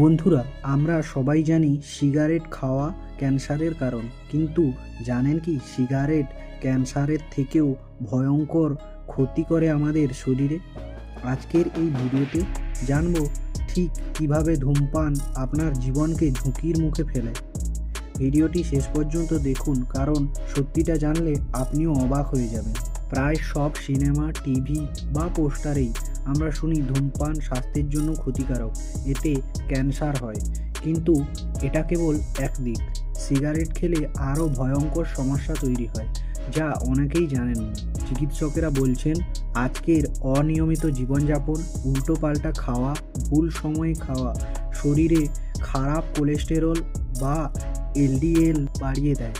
বন্ধুরা, আমরা সবাই জানি সিগারেট খাওয়া ক্যান্সারের কারণ। কিন্তু জানেন কি, সিগারেট ক্যান্সারের থেকেও ভয়ঙ্কর ক্ষতি করে আমাদের শরীরে? আজকের এই ভিডিওতে জানব ঠিক কীভাবে ধূমপান আপনার জীবনকে ঝুঁকির মুখে ফেলে। ভিডিওটি শেষ পর্যন্ত দেখুন, কারণ সত্যিটা জানলে আপনিও অবাক হয়ে যাবেন। প্রায় সব সিনেমা, টিভি বা পোস্টারেই আমরা শুনি ধূমপান স্বাস্থ্যের জন্য ক্ষতিকারক, এতে ক্যান্সার হয়। কিন্তু এটা কেবল একদিক সিগারেট খেলে আরও ভয়ঙ্কর সমস্যা তৈরি হয়, যা অনেকেই জানেন না। চিকিৎসকেরা বলছেন, আজকের অনিয়মিত জীবনযাপন উল্টোপাল্টা খাওয়া, ভুল সময়ে খাওয়া, শরীরে খারাপ কোলেস্টেরল বা এলডিএল বাড়িয়ে দেয়।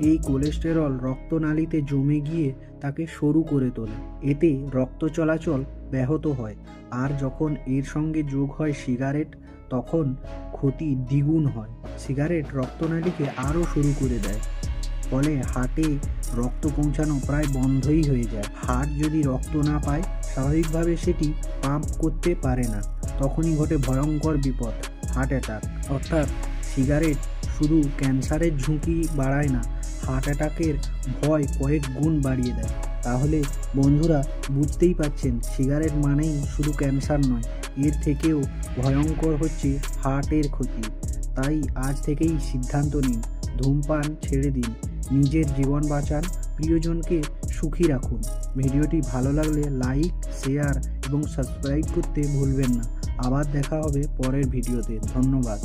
এই কোলেস্টেরল রক্তনালীতে জমে গিয়ে তাকে সরু করে তোলে। এতে রক্ত চলাচল ব্যাহত হয়। আর যখন এর সঙ্গে যোগ হয় সিগারেট, তখন ক্ষতি দ্বিগুণ হয়। সিগারেট রক্তনালীকে আরও শুরু করে দেয়। ফলে হাটে রক্ত পৌঁছানো প্রায় বন্ধই হয়ে যায়। হাট যদি রক্ত না পায়, স্বাভাবিকভাবে সেটি পাম্প করতে পারে না। তখনই ঘটে ভয়ঙ্কর বিপদ, হার্ট অ্যাটাক। অর্থাৎ সিগারেট শুধু ক্যান্সারের ঝুঁকি বাড়ায় না হার্ট অ্যাটাকের ভয় কয়েক গুণ বাড়িয়ে দেয়। তাহলে বন্ধুরা বুঝতেই পাচ্ছেন সিগারেট মানেই শুধু ক্যান্সার নয়, এর থেকেও ভয়ঙ্কর হচ্ছে হার্টের ক্ষতি। তাই আজ থেকেই সিদ্ধান্ত নিন, ধূমপান ছেড়ে দিন, নিজের জীবন বাঁচান, প্রিয়জনকে সুখী রাখুন। ভিডিওটি ভালো লাগলে লাইক, শেয়ার এবং সাবস্ক্রাইব করতে ভুলবেন না। আবার দেখা হবে পরের ভিডিওতে। ধন্যবাদ।